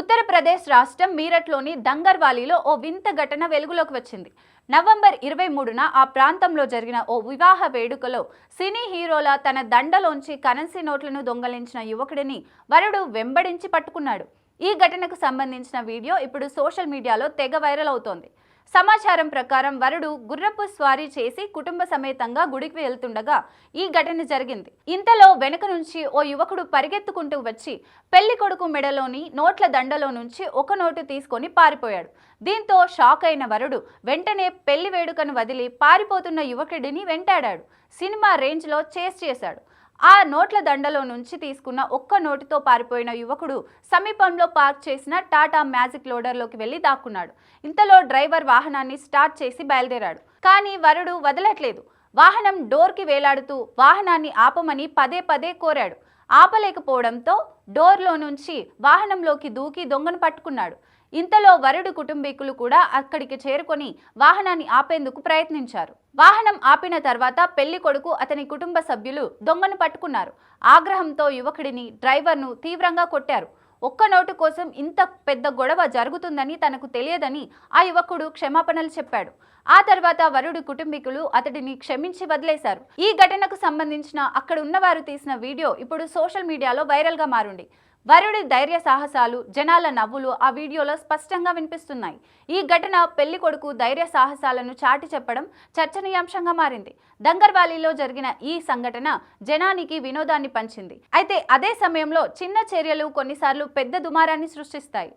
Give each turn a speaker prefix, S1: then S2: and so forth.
S1: ఉత్తరప్రదేశ్ రాష్ట్రం మీరట్లోని దంగర్వాలీలో ఓ వింత ఘటన వెలుగులోకి వచ్చింది. నవంబర్ ఇరవై మూడున ఆ ప్రాంతంలో జరిగిన ఓ వివాహ వేడుకలో సినీ హీరోల తన దండలోంచి కరెన్సీ నోట్లను దొంగలించిన యువకుడిని వరుడు వెంబడించి పట్టుకున్నాడు. ఈ ఘటనకు సంబంధించిన వీడియో ఇప్పుడు సోషల్ మీడియాలో తెగ వైరల్ అవుతోంది. సమాచారం ప్రకారం వరుడు గుర్రపు స్వారీ చేసి కుటుంబ సమేతంగా గుడికి వెళ్తుండగా ఈ ఘటన జరిగింది. ఇంతలో వెనుక నుంచి ఓ యువకుడు పరిగెత్తుకుంటూ వచ్చి పెళ్ళి కొడుకు మెడలోని నోట్ల దండలో నుంచి ఒక నోటు తీసుకొని పారిపోయాడు. దీంతో షాక్ అయిన వరుడు వెంటనే పెళ్ళి వేడుకను వదిలి పారిపోతున్న యువకుడిని వెంటాడాడు. సినిమా రేంజ్లో చేస్ చేశాడు. ఆ నోట్ల దండలో నుంచి తీసుకున్న ఒక్క నోటుతో పారిపోయిన యువకుడు సమీపంలో పార్క్ చేసిన టాటా మ్యాజిక్ లోడర్లోకి వెళ్ళి దాక్కున్నాడు. ఇంతలో డ్రైవర్ వాహనాన్ని స్టార్ట్ చేసి బయలుదేరాడు. కానీ వరుడు వదలట్లేదు. వాహనం డోర్కి వేలాడుతూ వాహనాన్ని ఆపమని పదే పదే కోరాడు. ఆపలేకపోవడంతో డోర్లో నుంచి వాహనంలోకి దూకి దొంగను పట్టుకున్నాడు. ఇంతలో వరుడు కుటుంబీకులు కూడా అక్కడికి చేరుకొని వాహనాన్ని ఆపేందుకు ప్రయత్నించారు. వాహనం ఆపిన తర్వాత పెళ్ళి కొడుకు అతని కుటుంబ సభ్యులు దొంగను పట్టుకున్నారు. ఆగ్రహంతో యువకుడిని డ్రైవర్ను తీవ్రంగా కొట్టారు. ఒక్క నోటు కోసం ఇంత పెద్ద గొడవ జరుగుతుందని తనకు తెలియదని ఆ యువకుడు క్షమాపణలు చెప్పాడు. ఆ తర్వాత వరుడు కుటుంబీకులు అతడిని క్షమించి వదిలేశారు. ఈ ఘటనకు సంబంధించిన అక్కడ ఉన్నవారు తీసిన వీడియో ఇప్పుడు సోషల్ మీడియాలో వైరల్గా మారుంది. వరుడి ధైర్య సాహసాలు జనాల నవ్వులు ఆ వీడియోలో స్పష్టంగా వినిపిస్తున్నాయి. ఈ ఘటన పెళ్ళి కొడుకు ధైర్య సాహసాలను చాటి చెప్పడం చర్చనీయాంశంగా మారింది. దంగర్వాలీలో జరిగిన ఈ సంఘటన జనానికి వినోదాన్ని పంచింది. అయితే అదే సమయంలో చిన్న చర్యలు కొన్నిసార్లు పెద్ద దుమారాన్ని సృష్టిస్తాయి.